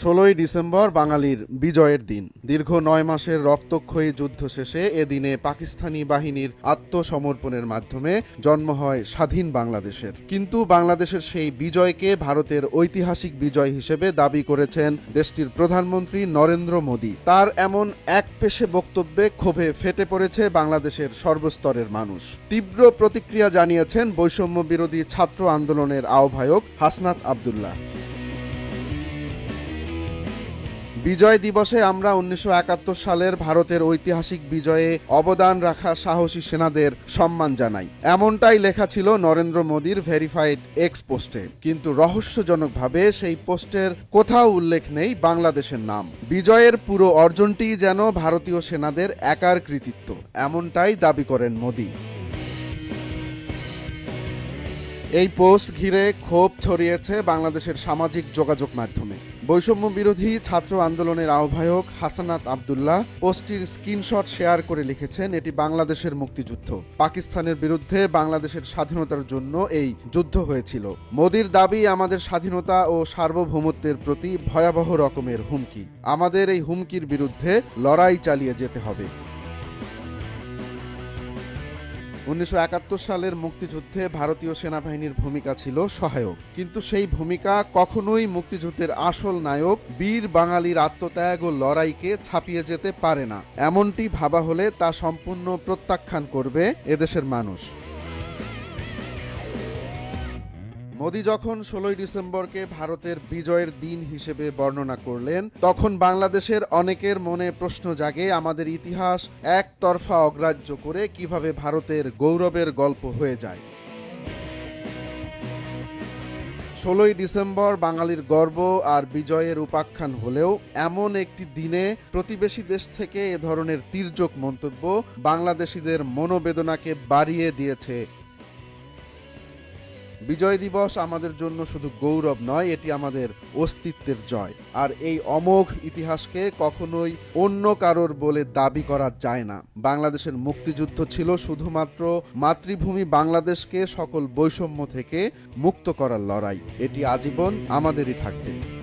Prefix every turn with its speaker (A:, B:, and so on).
A: ষোলোই ডিসেম্বর বাঙালির বিজয়ের দিন। দীর্ঘ নয় মাসের রক্তক্ষয়ী যুদ্ধ শেষে এদিনে পাকিস্তানি বাহিনীর আত্মসমর্পণের মাধ্যমে জন্ম হয় স্বাধীন বাংলাদেশের। কিন্তু বাংলাদেশের সেই বিজয়কে ভারতের ঐতিহাসিক বিজয় হিসেবে দাবি করেছেন দেশটির প্রধানমন্ত্রী নরেন্দ্র মোদী। তার এমন এক পেশে বক্তব্যে ক্ষোভে ফেটে পড়েছে বাংলাদেশের সর্বস্তরের মানুষ। তীব্র প্রতিক্রিয়া জানিয়েছেন বৈষম্য বিরোধী ছাত্র আন্দোলনের আহ্বায়ক হাসনাত আবদুল্লাহ। বিজয় দিবসে আমরা উনিশশো একাত্তর সালের ভারতের ঐতিহাসিক বিজয়ে অবদান রাখা সাহসী সেনাদের সম্মান জানাই। এমনটাই লেখা ছিল নরেন্দ্র মোদীর ভেরিফাইড এক্স পোস্টে। কিন্তু রহস্যজনকভাবে সেই পোস্টের কোথাও উল্লেখ নেই বাংলাদেশের নাম। বিজয়ের পুরো অর্জনটিই যেন ভারতীয় সেনাদের একার কৃতিত্ব, এমনটাই দাবি করেন মোদী। এই পোস্ট ঘিরে ক্ষোভ ছড়িয়েছে বাংলাদেশের সামাজিক যোগাযোগ মাধ্যমে। বৈষম্য বিরোধী ছাত্র আন্দোলনের আহ্বায়ক হাসানাত আবদুল্লাহ পোস্টটির স্ক্রিনশট শেয়ার করে লিখেছেন, এটি বাংলাদেশের মুক্তিযুদ্ধ। পাকিস্তানের বিরুদ্ধে বাংলাদেশের স্বাধীনতার জন্য এই যুদ্ধ হয়েছিল। মোদির দাবি, আমাদের স্বাধীনতা ও সার্বভৌমত্বের প্রতি ভয়াবহ রকমের হুমকি। আমাদের এই হুমকির বিরুদ্ধে লড়াই চালিয়ে যেতে হবে। উনিশশো একাত্তর সালের মুক্তিযুদ্ধে ভারতীয় সেনাবাহিনীর ভূমিকা ছিল সহায়ক। কিন্তু সেই ভূমিকা কখনোই মুক্তিযুদ্ধের আসল নায়ক বীর বাঙালির আত্মত্যাগ ও লড়াইকে ছাপিয়ে যেতে পারে না। এমনটি ভাবা হলে তা সম্পূর্ণ প্রত্যাখ্যান করবে এদেশের মানুষ। মোদি যখন ষোলোই ডিসেম্বরকে ভারতের বিজয়ের দিন হিসেবে বর্ণনা করলেন, তখন বাংলাদেশের অনেকের মনে প্রশ্ন জাগে, আমাদের ইতিহাস একতরফা অগ্রাহ্য করে কীভাবে ভারতের গৌরবের গল্প হয়ে যায়। ষোলোই ডিসেম্বর বাঙালির গর্ব আর বিজয়ের উপাখ্যান হলেও এমন একটি দিনে প্রতিবেশী দেশ থেকে এ ধরনের তির্যক মন্তব্য বাংলাদেশিদের মনোবেদনাকে বাড়িয়ে দিয়েছে বিজয় দিবস আমাদের জন্য শুধু গৌরব নয়, এটি আমাদের অস্তিত্বের জয়। আর এই অমোঘ ইতিহাসকে কখনোই অন্য কারোর বলে দাবি করা যায় না। বাংলাদেশের মুক্তিযুদ্ধ ছিল শুধুমাত্র মাতৃভূমি বাংলাদেশকে সকল বৈষম্য থেকে মুক্ত করার লড়াই। এটি আজীবন আমাদেরই থাকবে।